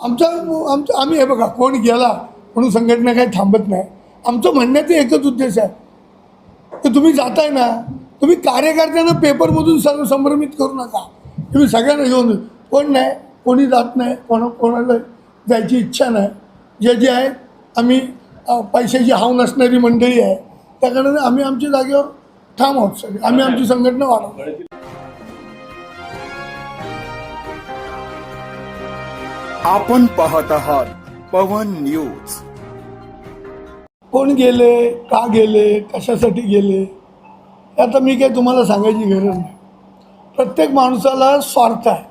आमचा आमचं आम्ही हे बघा कोण गेला म्हणून संघटना काही थांबत नाही. आमचं म्हणण्याचा एकच उद्देश आहे. तर तुम्ही जाताय ना तुम्ही कार्यकर्त्यांना पेपरमधून सर्व संभ्रमित करू नका. तुम्ही सगळ्यांना घेऊन कोण नाही कोणी जात नाही कोणा कोणाला जायची इच्छा नाही. जे जे आहे आम्ही पैशाची हाव नसणारी मंडळी आहे. त्या आम्ही आमच्या जागेवर ठाम आहोत सगळे. आम्ही आमची संघटना वाढवतो. आपण पाहत आहात पवन न्यूज. कोण गेले का गेले कशासाठी गेले आता मी काय तुम्हाला सांगायची गरज नाही. प्रत्येक माणसाला स्वार्थ आहे.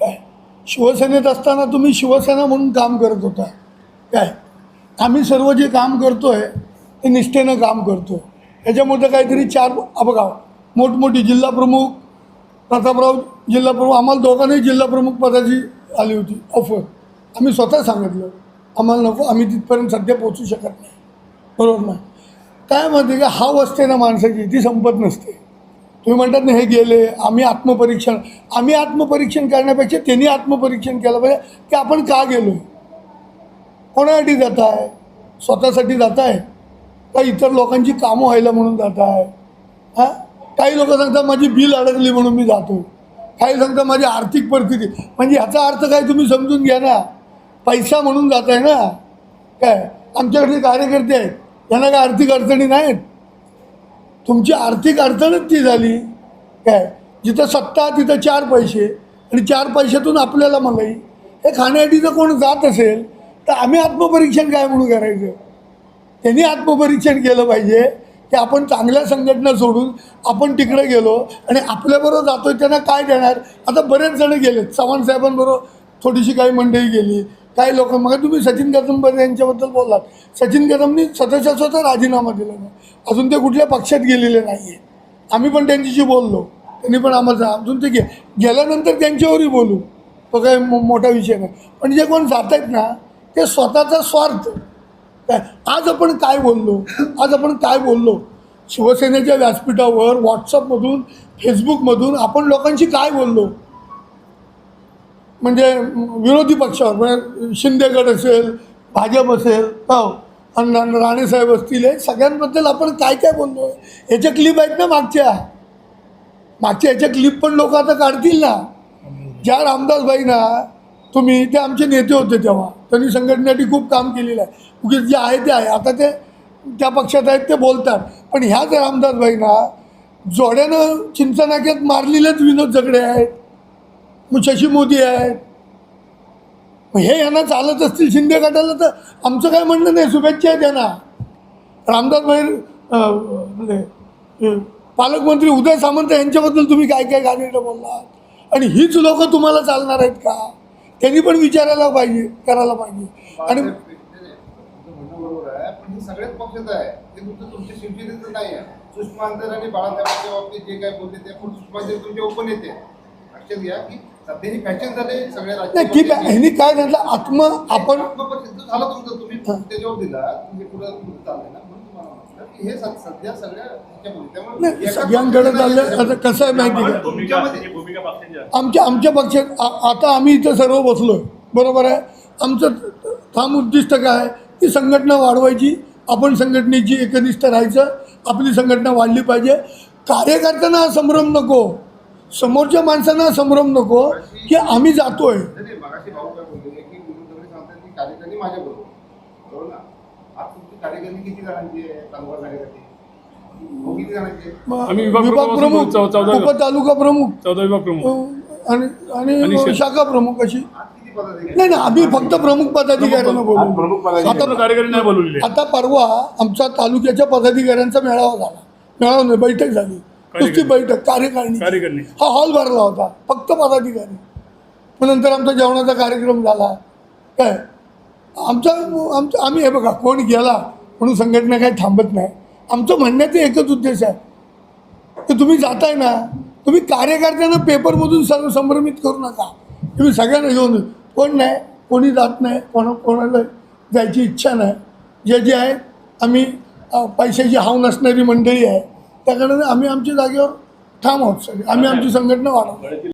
काय? शिवसेनेत असताना तुम्ही शिवसेना म्हणून काम करत होता. काय? आम्ही सर्व जे काम करतो आहे ते निष्ठेनं काम करतो याच्यामध्ये काहीतरी चार बघा मोठमोठी जिल्हाप्रमुख प्रतापराव जिल्हा प्रमुख आम्हाला दोघांनाही जिल्हाप्रमुख पदाची आली होती. ऑफर आम्ही स्वतः सांगितलं आम्हाला नको आम्ही तिथपर्यंत सध्या पोचू शकत नाही. बरोबर ना? काय म्हणते का हाव असते ना माणसाची ती संपत नसते. तुम्ही म्हणतात ना हे गेले आम्ही आत्मपरीक्षण. आम्ही आत्मपरीक्षण करण्यापेक्षा त्यांनी आत्मपरीक्षण केलं पाहिजे. की आपण का गेलो कोणासाठी जात आहे स्वतःसाठी जात आहे का इतर लोकांची कामं व्हायला म्हणून जात आहे हां? काही लोक सांगतात माझी बिल अडकली म्हणून मी जातो काही सांगता माझी आर्थिक परिस्थिती. म्हणजे ह्याचा अर्थ काय तुम्ही समजून घ्या ना. पैसा म्हणून जात आहे ना. काय? आमच्याकडे कार्यकर्ते आहेत. त्यांना काय आर्थिक अडचणी नाहीत? तुमची आर्थिक अडचणच ती झाली. काय? जिथं सत्ता तिथं चार पैसे. आणि चार पैशातून आपल्याला मलाई. हे खाण्यासाठी जर कोण जात असेल तर आम्ही आत्मपरीक्षण काय म्हणून करायचं? त्यांनी आत्मपरीक्षण केलं पाहिजे. की आपण चांगल्या संघटना सोडून आपण तिकडे गेलो आणि आपल्याबरोबर जातोय त्यांना काय देणार? आता बरेच जण गेलेत. चव्हाण साहेबांबरोबर थोडीशी काही मंडळी गेली काही लोक. मग तुम्ही सचिन कदम यांच्याबद्दल बोललात. सचिन कदमनी स्वतःच्या स्वतः राजीनामा दिला नाही. अजून ते कुठल्या पक्षात गेलेले नाही आहे आम्ही पण त्यांच्याशी बोललो. त्यांनी पण आम्हाला अजून ते गे गेल्यानंतर त्यांच्यावरही बोलू. तो काही मोठा विषय नाही. पण जे कोण जात आहेत ना ते स्वतःचा स्वार्थ. काय? आज आपण काय बोललो? आज आपण काय बोललो? शिवसेनेच्या व्यासपीठावर व्हॉट्सअपमधून फेसबुकमधून आपण लोकांशी काय बोललो? म्हणजे विरोधी पक्षावर म्हणजे शिंदेगड असेल भाजप असेल हो. आणि राणेसाहेब असतील हे सगळ्यांबद्दल आपण काय काय बोललो? याच्या क्लिप आहेत ना मागच्या. मागच्या याच्या क्लिप पण लोक आता काढतील ना. ज्या रामदासबाईंना तुम्ही ते आमचे नेते होते तेव्हा. त्यांनी संघटनेसाठी खूप काम केलेलं आहे. उगीच जे आहे ते आहे. आता ते त्या पक्षात आहेत ते बोलतात. पण ह्याच रामदासबाईंना जोड्यानं चिंचनाक्यात मारलेलेच विनोद झगडे आहेत. मग शशी मोदी आहेत. हे यांना चालत असतील शिंदे गटाला तर आमचं काय म्हणणं नाही. शुभेच्छा आहे त्यांना. रामदासबाई भाई म्हणजे, पालकमंत्री उदय सामंत यांच्याबद्दल तुम्ही काय काय गाणी बोललात? आणि हीच लोकं तुम्हाला चालणार आहेत का? त्यांनी पण विचारायला पाहिजे करायला पाहिजे. आणि हे सगळ्याच पक्षात आहे. ते फक्त तुमच्या शिवसेनेचं नाही आहे. सुषमा अंतर आणि बाळासाहेबांच्या बाबतीत जे काय बोलते ते पण लक्षात घ्या की फॅशन झाले सगळ्या नाही ठीक आहे. ह्यांनी काय म्हटलं आत्म आपण झालं तुमचं. तुम्ही त्याच्यावर दिला तुम्ही पुढे पुढे चालले ना म्हणून तुम्हाला हे सध्या सगळ्या सगळ्यांकडे चाललं आता कसं आहे माहिती का? ही. आमच्या आमच्या पक्षात आता आम्ही इथं सर्व बसलो बरोबर आहे? आमचं ठाम उद्दिष्ट काय आहे? की संघटना वाढवायची आपण संघटनेची एकनिष्ठ राहायचं आपली संघटना वाढली पाहिजे. कार्यकर्त्यांना संभ्रम नको समोरच्या माणसांना संभ्रम नको की आम्ही जातोय. नाही, नाही, आज तुमची किती जणांची आहे? तालुका कार्यकर्ते हो किती जणांची आहे? मग आम्ही विभाग प्रमुख प्रमुख चौ- चौदा विभाग. उपतालुका प्रमुख. चौदा विभाग प्रमुख. अं, आणि आणि आणि शे- शाखा प्रमुख अशी. आज किती पदाधिकारी? नाही ना आम्ही फक्त प्रमुख पदाधिकाऱ्यांना बोलू प्रमुख आता कार्यकारी नाही बोलवलेले. आता परवा आमचा तालुक्याच्या पदाधिकाऱ्यांचा मेळावा झाला. मेळावा नाही बैठक झाली. नुसती बैठक कार्यकारिणी. कार्यकारिणी. हा हॉल भरला होता फक्त पदाधिकारी. मग नंतर आमचा जेवणाचा कार्यक्रम झाला. काय? आमचा आमचं आम्ही हे बघा कोण गेला म्हणून संघटना काही थांबत नाही. आमचं म्हणण्याचा एकच उद्देश आहे. की तुम्ही जाताय ना तुम्ही कार्यकर्त्यांना पेपरमधून सर्व संभ्रमित करू नका. तुम्ही सगळ्यांना घेऊन कोण नाही कोणी जात नाही कोणा कोणाला जायची इच्छा नाही. जे जे आहे आम्ही पैशाची हाव नसणारी मंडळी आहे. त्या आम्ही आमच्या जागेवर ठाम आहोत सगळे. आम्ही आमची संघटना वाढवतो.